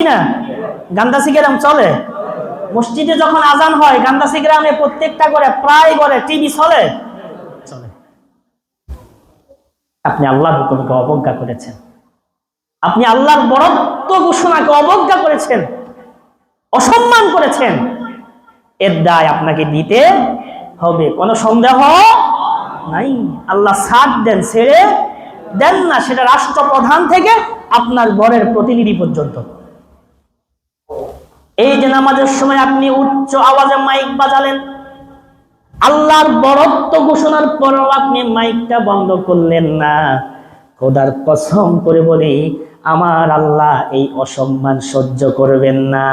না? গান্দাসি গ্রাম চলে? মসজিদে যখন আজান হয় গান্দাসি গ্রামে প্রত্যেকটা করে প্রায় করে টিভি চলে? আপনি আল্লাহর হুকুমকে অবজ্ঞা করেছেন। আপনি আল্লাহর বরত্ব ঘোষণাকে অবজ্ঞা করেছেন। অসম্মান করেছেন। এর দায় আপনাকে দিতে হবে। কোনো সন্দেহ নাই। আল্লাহ সাথ দেন, ছেড়ে দেন না। সেটা রাষ্ট্রপ্রধান থেকে আপনার বরের প্রতিনিধি পর্যন্ত। এই যে নামাজের সময় আপনি উচ্চ আওয়াজে মাইক বাজালেন, আল্লাহর বরত্ব ঘোষণার পরও আপনি মাইকটা বন্ধ করলেন না। খোদার কসম করে বলি, আমার আল্লাহ এই অসম্মান সহ্য করবেন না।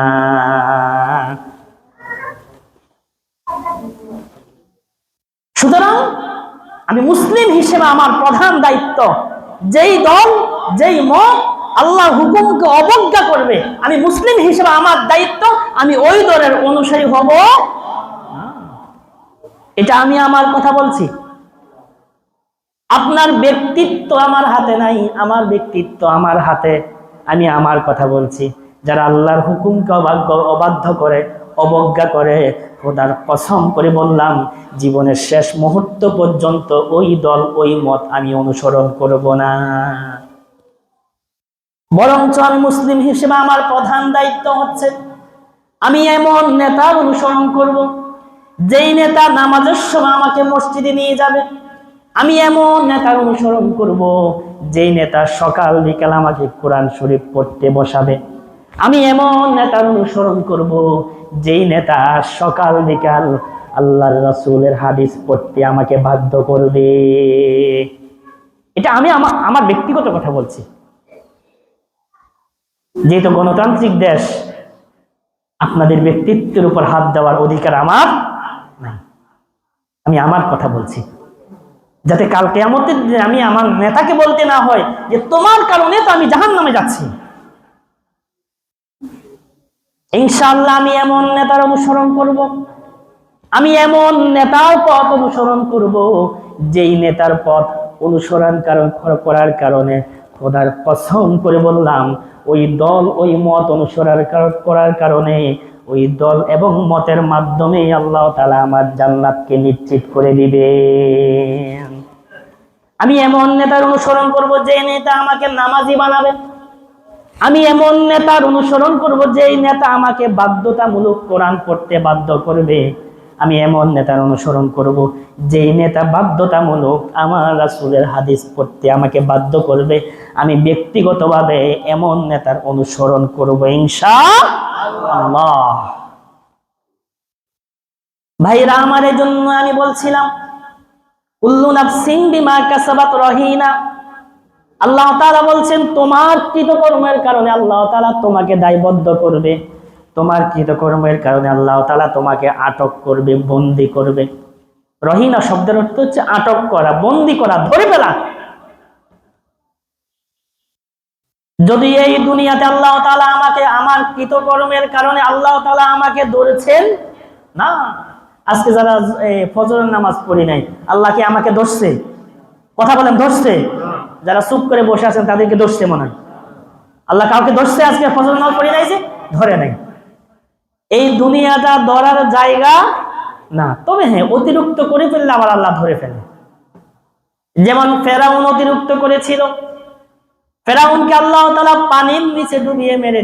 সুতরাং আমি মুসলিম হিসেবে আমার প্রধান দায়িত্ব, যেই দল, যেই মত আল্লাহর হুকুমকে অবজ্ঞা করবে। আমি মুসলিম হিসেবে আমার দায়িত্ব, আমি ওই দলের অনুসারী হব। এটা আমি আমার কথা বলছি। আপনার ব্যক্তিত্ব আমার হাতে নাই, আমার ব্যক্তিত্ব আমার হাতে। আমি আমার কথা বলছি। যারা আল্লাহর হুকুমকে অবাধ্য করে, অবজ্ঞা করে, খোদার কসম করে বললাম, জীবনের শেষ মুহূর্ত পর্যন্ত ওই দল, ওই মত আমি অনুসরণ করব না। বরঞ্চ আমি মুসলিম হিসেবে আমার প্রধান দায়িত্ব হচ্ছে, আমি এমন নেতার অনুসরণ করব, যেই নেতা নামাজের সময় আমাকে মসজিদে নিয়ে যাবে। আমি এমন নেতার অনুসরণ করব, যেই নেতা সকাল বিকাল আমাকে কোরআন শরীফ পড়তে বসাবে। আমি এমন নেতার অনুসরণ করব, যেই নেতা সকাল বিকাল আল্লাহর রাসূলের হাদিস পড়তে আমাকে বাধ্য করবে। এটা আমি আমার আমার ব্যক্তিগত কথা বলছি। যেহেতু গণতান্ত্রিক দেশ, আপনাদের ব্যক্তিত্বের উপর হাত দেওয়ার অধিকার আমার নাই। আমি আমার কথা বলছি। যাতে কাল কেয়ামতের দিনে আমি আমার নেতাকে বলতে না হয় যে, তোমার কারণে তো আমি জাহান নামে যাচ্ছি। ইনশাআল্লাহ আমি এমন নেতার অনুসরণ করব। আমি এমন নেতার পথ অনুসরণ করব, যেই নেতার পথ অনুসরণ করার কারণে খোদার কসম করে বললাম, ওই দল ওই মত অনুসরণ করার কারণে ওই দল এবং মতের মাধ্যমে আল্লাহ তালা আমার জান্নাতকে নিশ্চিত করে দিবে। আমি এমন নেতার অনুসরণ করব যে নেতা আমাকে নামাজি বানাবে। আমি এমন নেতার অনুসরণ করব যে নেতা আমাকে বাধ্যতামূলক কোরআন পড়তে বাধ্য করবে। আমি এমন নেতার অনুসরণ করব যেই নেতা বাধ্যতামূলক আমার রাসূলের হাদিস পড়তে আমাকে বাধ্য করবে। আমি ব্যক্তিগতভাবে এমন নেতার অনুসরণ করব আল্লাহ ভাইরা, আমার জন্য আমি বলছিলাম, কুল্লু নাফসিন বিমা কাসাবাত রহিনা। আল্লাহ তাআলা বলছেন, তোমার কৃতকর্মের কারণে আল্লাহ তাআলা তোমাকে দায়বদ্ধ করবে। তোমার কৃতকর্মের কারণে আল্লাহ তালা তোমাকে আটক করবে, বন্দি করবে? রহিনা শব্দের অর্থ হচ্ছে আটক করা, বন্দি করা, ধরে ফেলা। যদি এই দুনিয়াতে আল্লাহ তালা আমাকে আমার কৃতকর্মের কারণে আল্লাহ তালা আমাকে ধরেছেন, না, আজকে যারা ফজরের নামাজ পড়ি নাই, আল্লাহ কি আমাকে ধরছে? কথা বলেন, ধরছে? যারা চুপ করে বসে আছেন তাদেরকে ধরছে মনে হয়। আল্লাহ কাউকে ধরছে আজকে ফজর নামাজ পড়ি নাই যে? ধরে নাই। এই দুনিয়াটা ধরার জায়গা না। তবে হ্যাঁ অতিরিক্ত করে ফেললে আবার আল্লাহ ধরে ফেলে। যেমন ফেরাউন অতিরিক্ত করেছিল। ফেরাউনকে আল্লাহ তালা পানির নিচে ডুবিয়ে মেরে